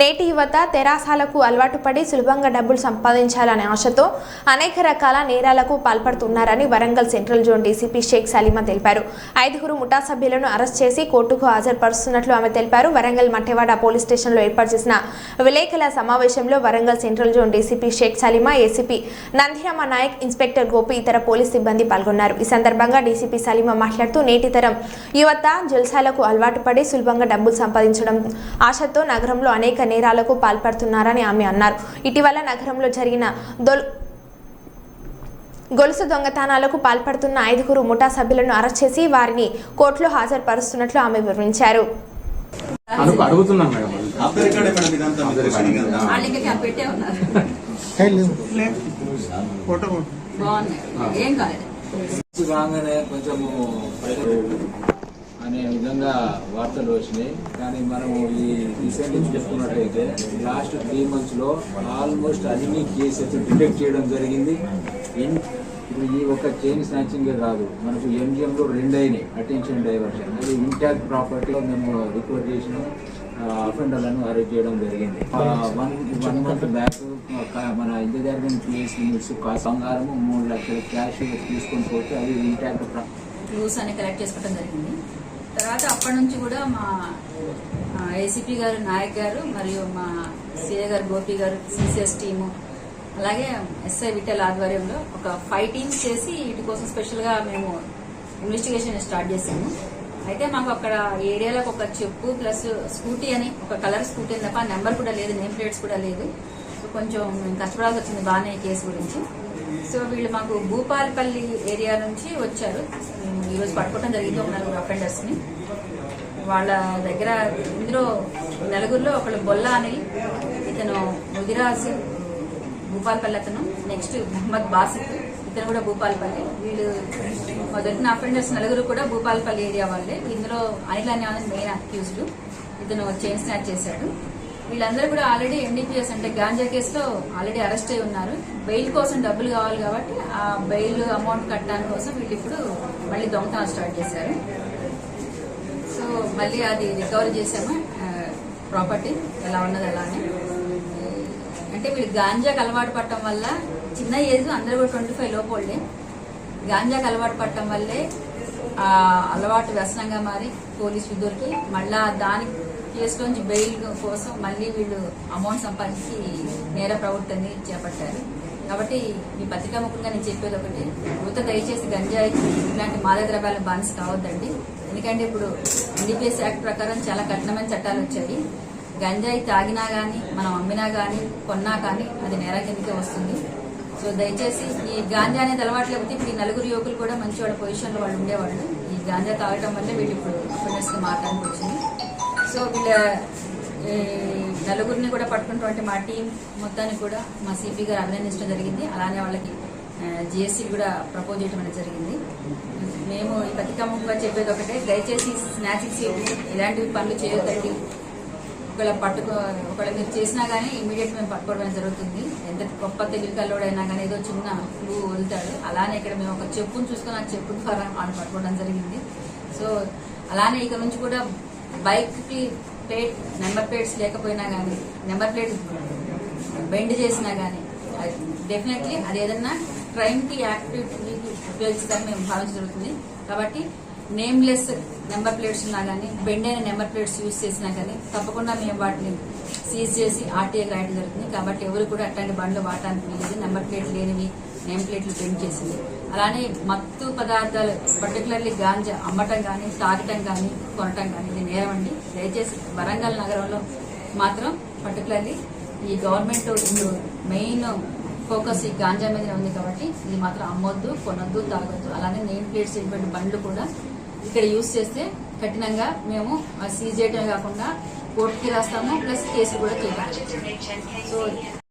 నేటి యువత తెరాసాలకు అలవాటు పడి సులభంగా డబ్బులు సంపాదించాలనే ఆశతో అనేక రకాల నేరాలకు పాల్పడుతున్నారని Warangal central zone DCP Shaik Salima తెలిపారు. ఐదుగురు ముఠా సభ్యులను అరెస్ట్ చేసి కోర్టుకు హాజరుపరుస్తున్నట్లు ఆమె తెలిపారు. వరంగల్ మట్టెవాడ పోలీస్ స్టేషన్లో ఏర్పాటు చేసిన విలేకరుల సమావేశంలో Warangal central zone DCP Shaik Salima ACP Nandirama Nayak inspector Gopi ఇతర పోలీస్ సిబ్బంది పాల్గొన్నారు. ఈ సందర్భంగా డీసీపీ సలీమా మాట్లాడుతూ నేటి తరం యువత జల్సాలకు అలవాటు పడి సులభంగా డబ్బులు సంపాదించడం ఆశతో నగరంలో అనేక నేరాలకు పాల్పడుతున్నారని ఆమె అన్నారు. ఇటీవల నగరంలో జరిగిన దొల్ గొలుసు దొంగతనాలకు పాల్పడుతున్న ఐదుగురు ముఠా సభ్యులను అరెస్ట్ చేసి వారిని కోర్టులో హాజరుపరుస్తున్నట్లు ఆమె వివరించారు. రాగానే కొంచెము అనే విధంగా వార్తలు వచ్చినాయి. కానీ మనము ఈ రీసెంట్ చూసుకున్నట్లయితే లాస్ట్ త్రీ మంత్స్లో ఆల్మోస్ట్ అన్ని కేసెస్ డిటెక్ట్ చేయడం జరిగింది. ఇన్- ఇప్పుడు ఈ ఒక చైన్ స్నాచింగ్ కాదు. మనకు ఎంజిఎంలో రెండు అయినాయి అటెన్షన్ డైవర్షన్. అది ఇంటాక్ట్ ప్రాపర్టీలో మేము రికవర్ చేసిన. అఫెండర్లను అరెస్ట్ చేయడం జరిగింది. వన్ వన్ మంత్ బ్యాక్ మన ఇంజనీరింగ్ పిఎస్ లిమిట్స్ బంగారము మూడు లక్షల క్యాష్ తీసుకొని పోతే అది ఇంటాక్ట్ క్లూస్ అని కలెక్ట్ చేసుకోవడం జరిగింది. తర్వాత అప్పటి నుంచి కూడా మా ఏసీపీ గారు నాయక్ గారు మరియు మా సిఏ గారు గోపి గారు సిసిఎస్ టీము అలాగే ఎస్ఐ విఠల్ ఆధ్వర్యంలో ఒక ఫైవ్ టీమ్స్ చేసి వీటి కోసం స్పెషల్గా మేము ఇన్వెస్టిగేషన్ స్టార్ట్ చేసాము. అయితే మాకు అక్కడ ఏరియాలకు ఒక చెప్పు ప్లస్ స్కూటీ అని ఒక కలర్ స్కూటీ అని తప్ప నెంబర్ కూడా లేదు నేమ్ ప్లేట్స్ కూడా లేదు. సో కొంచెం మేము కష్టపడాల్సి వచ్చింది బాగానే ఈ కేసు గురించి. సో వీళ్ళు మాకు భూపాలపల్లి ఏరియా నుంచి వచ్చారు. ఈరోజు పట్టుకోవడం జరిగింది ఒక నలుగురు అఫెండర్స్ని వాళ్ళ దగ్గర ఇందులో నలుగురిలో ఒకళ్ళు బొల్ల అని ఇతను ముదిరాజ్ భూపాలపల్లి అతను నెక్స్ట్ మహమ్మద్ బాసిత్ ఇతను కూడా భూపాలపల్లి. వీళ్ళు మొదటిన దొరికిన అఫెండర్స్ నలుగురు కూడా భూపాలపల్లి ఏరియా వాళ్ళే. ఇందులో అనిల్ అనే మెయిన్ అక్యూజ్డ్ ఇతను చైన్ స్నాచ్ చేశాడు. వీళ్ళందరూ కూడా ఆల్రెడీ ఎన్డీపీఎస్ అంటే గాంజా కేసులో ఆల్రెడీ అరెస్ట్ అయి ఉన్నారు. బెయిల్ కోసం డబ్బులు కావాలి కాబట్టి ఆ బెయిల్ అమౌంట్ కట్టడానికి కోసం వీళ్ళు ఇప్పుడు మళ్ళీ దొంగతనం స్టార్ట్ చేశారు. సో మళ్ళీ అది రికవరీ చేసాము ప్రాపర్టీ ఎలా ఉన్నది అలానే. అంటే వీళ్ళు గాంజాకి అలవాటు పడటం వల్ల చిన్న ఏజ్ అందరూ కూడా ట్వంటీ ఫైవ్ లోపోళ్ళే గాంజాకి అలవాటు పడటం వల్లే ఆ అలవాటు వ్యసనంగా మారి పోలీస్ దొరికి మళ్ళా దానికి కేసులోంచి బెయిల్ కోసం మళ్ళీ వీళ్ళు అమౌంట్ సంపాదించి నేర ప్రవృత్తిని చేపట్టారు. కాబట్టి ఈ పత్రికా ముఖంగా నేను చెప్పేది ఒకటి యువత దయచేసి గంజాయి ఇలాంటి మాదక ద్రవ్యాలు బానిస కావద్దండి. ఎందుకంటే ఇప్పుడు ఎన్డీపీఎస్ యాక్ట్ ప్రకారం చాలా కఠినమైన చట్టాలు వచ్చాయి. గంజాయి తాగినా కానీ మనం అమ్మినా కానీ కొన్నా కానీ అది నేర కిందకే వస్తుంది. సో దయచేసి ఈ గాంజా అనేది అలవాటు లేకపోతే ఇప్పుడు ఈ నలుగురు యువకులు కూడా మంచి వాళ్ళ పొజిషన్లో వాళ్ళు ఉండేవాళ్ళు. ఈ గాంజా తాగటం వల్ల వీళ్ళు ఇప్పుడు అఫెండర్స్గా వచ్చింది. సో వీళ్ళ నలుగురిని కూడా పట్టుకున్నటువంటి మా టీం మొత్తాన్ని కూడా మా సిపి గారు అభినందించడం జరిగింది. అలానే వాళ్ళకి జిఎస్సీ కూడా ప్రపోజ్ చేయడం అనేది జరిగింది. మేము ఈ పత్రికాముఖంగా చెప్పేది ఒకటే దయచేసి స్నాచింగ్ సీట్లు ఇలాంటివి పనులు చేయొద్దండి. ఒకవేళ పట్టుకో ఒకవేళ మీరు చేసినా కానీ ఇమీడియట్ మేము పట్టుకోవడం జరుగుతుంది. ఎంత గొప్ప తెలివి కల్లోడైనా కానీ ఏదో చిన్న ఫ్లూ వదులుతాడు. అలానే ఇక్కడ మేము ఒక చెప్పును చూసుకుని ఆ చెప్పు ద్వారా వాళ్ళు పట్టుకోవడం జరిగింది. సో అలానే ఇక నుంచి కూడా బైక్కి ప్లేట్ నెంబర్ ప్లేట్స్ లేకపోయినా కానీ నెంబర్ ప్లేట్ బెండ్ చేసినా కానీ డెఫినెట్లీ అది ఏదన్నా క్రైమ్కి యాక్టివిటీ ఉపయోగిస్తారని మేము భావించడం జరుగుతుంది. కాబట్టి నేమ్లెస్ నెంబర్ ప్లేట్స్ ఉన్నా కానీ బెండ్ అయిన నెంబర్ ప్లేట్స్ యూజ్ చేసినా కానీ తప్పకుండా మేము వాటిని సీజ్ చేసి ఆర్టీఏ రాయడం జరుగుతుంది. కాబట్టి ఎవరు కూడా అట్లాంటి బండ్లు వాడటానికి వీలేదు నెంబర్ ప్లేట్లు లేనివి నేమ్ ప్లేట్లు బెండ్ చేసింది. అలానే మత్తు పదార్థాలు పర్టికులర్లీ గాంజా అమ్మటం కానీ తాగటం కానీ కొనటం కానీ ఇది నేరం అండి. దయచేసి వరంగల్ నగరంలో మాత్రం పర్టికులర్లీ ఈ గవర్నమెంట్ ఇప్పుడు మెయిన్ ఫోకస్ ఈ గాంజా మీద ఉంది కాబట్టి ఇది మాత్రం అమ్మొద్దు కొనొద్దు తాగొద్దు. అలానే నేమ్ ప్లేట్స్ ఇటువంటి బండ్లు కూడా ఇక్కడ యూజ్ చేస్తే కఠినంగా మేము సీజ్ చేయటమే కాకుండా కోర్టుకి రాస్తాము ప్లస్ కేసు కూడా చేయాలి. సో